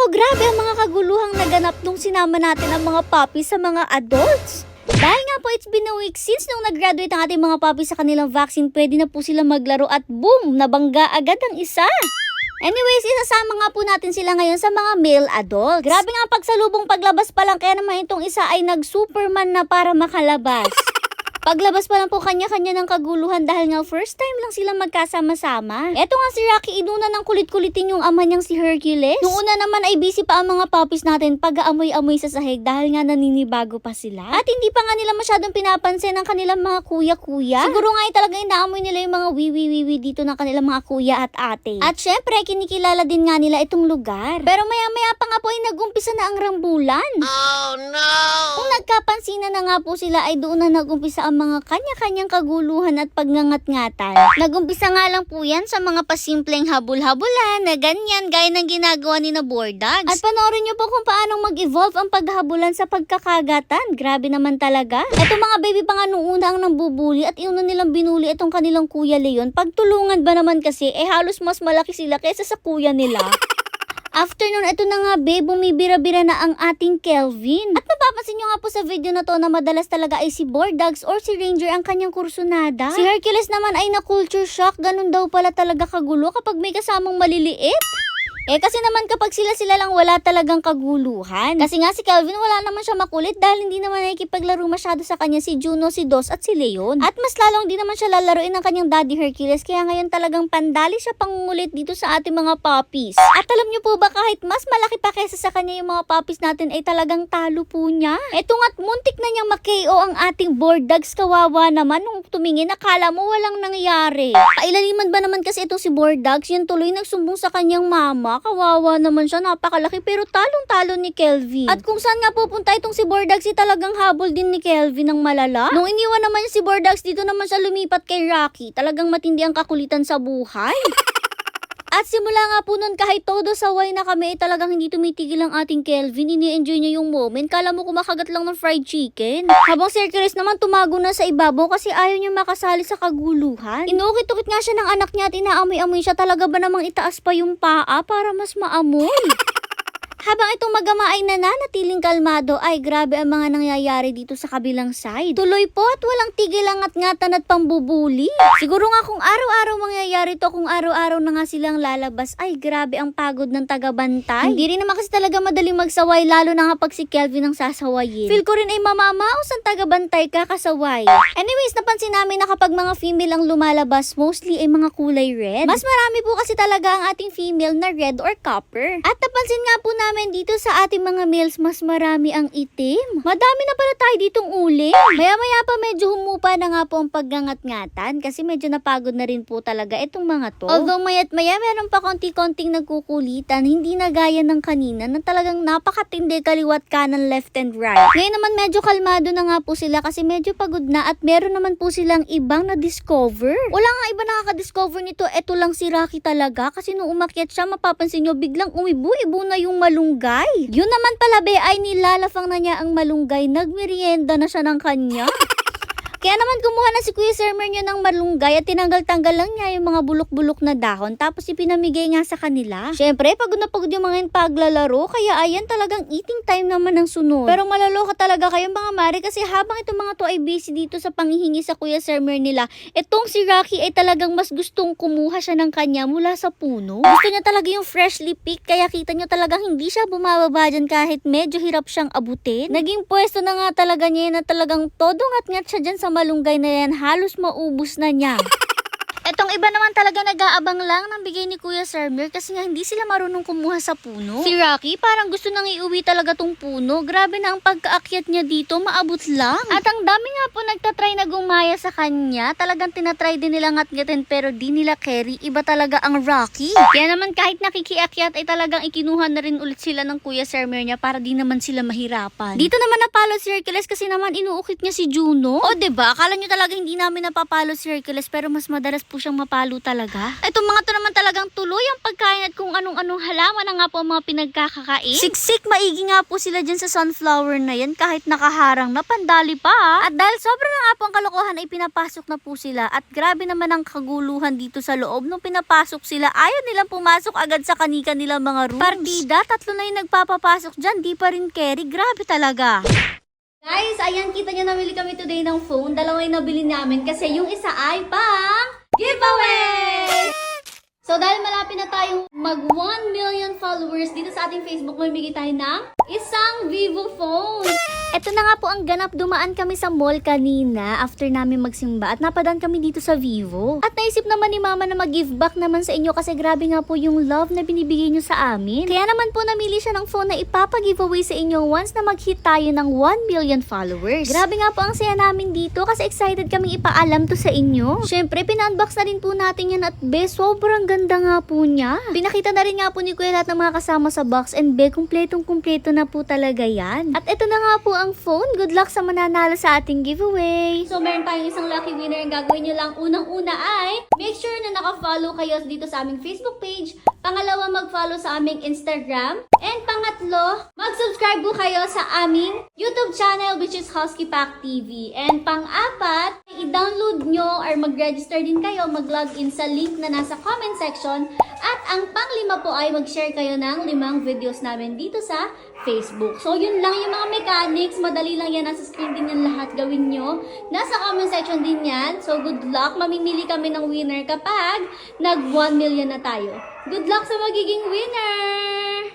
Nako, grabe ang mga kaguluhang naganap nung sinama natin ang mga puppies sa mga adults. Dahil nga po, it's been a week since nung nag-graduate ang ating mga puppies sa kanilang vaccine, pwede na po sila maglaro at boom, nabangga agad ang isa. Anyways, isasama nga po natin sila ngayon sa mga male adults. Grabe nga pagsalubong paglabas pa lang, kaya naman itong isa ay nag-superman na para makalabas. Paglabas pa lang po kanya-kanya ng kaguluhan dahil nga first time lang silang magkasama-sama. Eto nga si Rocky, inuna ng kulit-kulitin yung ama niyang si Hercules. Nung una naman ay busy pa ang mga puppies natin pag-aamoy-amoy sa sahig dahil nga naninibago pa sila. At hindi pa nga nila masyadong pinapansin ang kanilang mga kuya-kuya. Siguro nga ay talagang inaamoy nila yung mga wiwi-wiwi dito ng kanilang mga kuya at ate. At syempre, kinikilala din nga nila itong lugar. Pero maya-maya pa nga po ay nag-umpisa na ang rambulan. Oh no! Kung nagkapansinan na nga po sila ay doon na nagumpisa ang mga kanya-kanyang kaguluhan at pagngangat-ngatan. Nagumpisa nga lang po yan sa mga pasimpleng habul-habulan na ganyan gaya ng ginagawa ni na Bordags. At panoorin niyo po kung paano mag-evolve ang paghabulan sa pagkakagatan. Grabe naman talaga. Eto mga baby pa nga nung una ang nambubuli at iuna nilang binuli itong kanilang kuya Leon. Pagtulungan ba naman kasi eh halos mas malaki sila kaysa sa kuya nila. After nun, ito na nga babe, bumibira-bira na ang ating Kelvin. At mapapansin nyo nga po sa video na to na madalas talaga ay si Bordags or si Ranger ang kanyang kursunada. Si Hercules naman ay na culture shock, ganun daw pala talaga kagulo kapag may kasamang maliliit. Eh kasi naman kapag sila-sila lang wala talagang kaguluhan. Kasi nga si Calvin wala naman siya makulit dahil hindi naman nakikipaglaro masyado sa kanya si Juno, si Dos at si Leon. At mas lalong di naman siya lalaroin ng kanyang daddy Hercules kaya ngayon talagang pandali siya pangungulit dito sa ating mga puppies. At alam niyo po ba kahit mas malaki pa kaysa sa kanya yung mga puppies natin ay talagang talo po niya. Eto nga't muntik na niyang makeo ang ating board dogs kawawa naman nung tumingin akala mo walang nangyari. Pailaliman ba naman kasi itong si board dogs yun tuloy nagsumbong sa kanyang mama kawawa naman siya, napakalaki pero talong-talo ni Kelvin. At kung saan nga pupunta itong si Bordax, si talagang habol din ni Kelvin ng malala. Nung iniwan naman si Bordax, dito naman siya lumipat kay Rocky. Talagang matindi ang kakulitan sa buhay. At simula nga po nun kahit todo saway na kami, eh, talagang hindi tumitigil ang ating Kelvin. Ini-enjoy niya yung moment. Kala mo kumakagat lang ng fried chicken. Habang si Hercules naman tumago na sa ibabaw kasi ayaw niya makasali sa kaguluhan. Inukit-ukit nga siya ng anak niya at inaamoy-amoy siya. Talaga ba namang itaas pa yung paa para mas maamoy? Habang itong magama ay nananatiling kalmado, ay grabe ang mga nangyayari dito sa kabilang side. Tuloy po at walang tigil ang ngatan at pambubuli. Siguro nga kung araw-araw mangyayari to, kung araw-araw na nga silang lalabas, ay grabe ang pagod ng tagabantay. Hindi rin naman kasi talaga madaling magsaway, lalo na nga pag si Kelvin ang sasawayin. Feel ko rin ay mamamaos ang tagabantay kakasaway. Anyways, napansin namin na kapag mga female ang lumalabas, mostly ay mga kulay red. Mas marami po kasi talaga ang ating female na red or copper. At napansin nga po namin dito sa ating mga males, mas marami ang itim. Madami na pala tayo ditong uling. Maya-maya pa medyo humupa na nga po ang paggangat-ngatan kasi medyo napagod na rin po talaga itong mga to. Although maya't maya meron pa konti-konting nagkukulitan, hindi na gaya ng kanina na talagang napakatindi kaliwat kanan left and right. Ngayon naman medyo kalmado na nga po sila kasi medyo pagod na at meron naman po silang ibang na-discover. Wala nga iba nakaka-discover nito, eto lang si Rocky talaga kasi nung umakyat siya mapapansin nyo biglang umibu-ibu na yung malunggay. Yun naman pala be ay nilalafang na niya ang malunggay, nagmerienda na siya ng kanya. Kaya naman kumuha na si Kuya Sir Mernyo ng malunggay at tinanggal-tanggal lang niya yung mga bulok-bulok na dahon tapos ipinamigay nga sa kanila. Syempre, pagod na pagod yung mga paglalaro kaya ayan talagang eating time naman ang sunod. Pero malaloka talaga kayong mga mare kasi habang itong mga to ay busy dito sa panghihingi sa Kuya Sir nila, itong si Rocky ay talagang mas gustong kumuha siya ng kanya mula sa puno. Gusto niya talaga yung freshly picked kaya kita niyo talagang hindi siya bumababa dyan kahit medyo hirap siyang abutin. Naging pwesto na nga talaga niya na talagang todo ngat-ngat siya dyan sa malunggay na yan, halos maubos na niya. Etong iba naman talaga nag-aabang lang ng bigay ni Kuya Sermer kasi nga hindi sila marunong kumuha sa puno. Si Rocky parang gusto nang iuwi talaga tong puno. Grabe na ang pagkaakyat niya dito, maabot lang. At ang dami nga po nagtatry na gumaya sa kanya. Talagang tinatry din nila ngat-ngatin pero di nila carry. Iba talaga ang Rocky. Kaya naman kahit nakikiakyat ay talagang ikinuha na rin ulit sila ng Kuya Sermer niya para di naman sila mahirapan. Dito naman napalo si Hercules kasi naman inuukit niya si Juno. O ba? Akala niyo talaga hindi namin napapalo si Hercules pero mas madalas po po siyang mapalo talaga. Itong mga to naman talagang tuloy ang pagkain at kung anong-anong halaman na nga po ang mga pinagkakakain. Siksik, maigi nga po sila dyan sa sunflower na yan kahit nakaharang na pandali pa. At dahil sobrang na nga po ang kalokohan ay pinapasok na po sila at grabe naman ang kaguluhan dito sa loob nung pinapasok sila. Ayaw nilang pumasok agad sa kanika nila mga rooms. Partida, tatlo na yung nagpapapasok dyan, di pa rin carry. Grabe talaga. Guys, ayan, kita nyo namili kami today ng phone. Dalawa yung nabili namin kasi yung isa ay pang giveaway! So, dahil malapit na tayong mag 1 million followers dito sa ating Facebook, may bigay tayo ng isang. Ito na nga po ang ganap. Dumaan kami sa mall kanina after namin magsimba at napadaan kami dito sa Vivo. At naisip naman ni Mama na mag-give back naman sa inyo kasi grabe nga po yung love na binibigay nyo sa amin. Kaya naman po namili siya ng phone na ipapag-giveaway sa inyo once na mag-hit tayo ng 1 million followers. Grabe nga po ang saya namin dito kasi excited kaming ipaalam to sa inyo. Syempre, pina-unbox na rin po natin yan at be, sobrang ganda nga po niya. Pinakita na rin nga po ni Kuya lahat ng mga kasama sa box and be, kumpletong kumpleto na po talaga yan. At ito na nga po ang phone. Good luck sa mananalo sa ating giveaway. So, meron tayong isang lucky winner. Ang gagawin nyo lang unang-una ay make sure na naka-follow kayo dito sa aming Facebook page. Pangalawa, mag-follow sa aming Instagram. And pangatlo, mag-subscribe po kayo sa aming YouTube channel which is Husky Pack TV. And pang-apat, i-download nyo or mag-register din kayo, mag-login sa link na nasa comment section. At ang pang-lima po ay mag-share kayo ng limang videos namin dito sa Facebook. So, yun lang yung mga mechanics. Madali lang yan. Nasa screen din yan lahat gawin nyo. Nasa comment section din yan. So, good luck. Mamimili kami ng winner kapag nag 1 million na tayo. Good luck sa magiging winner!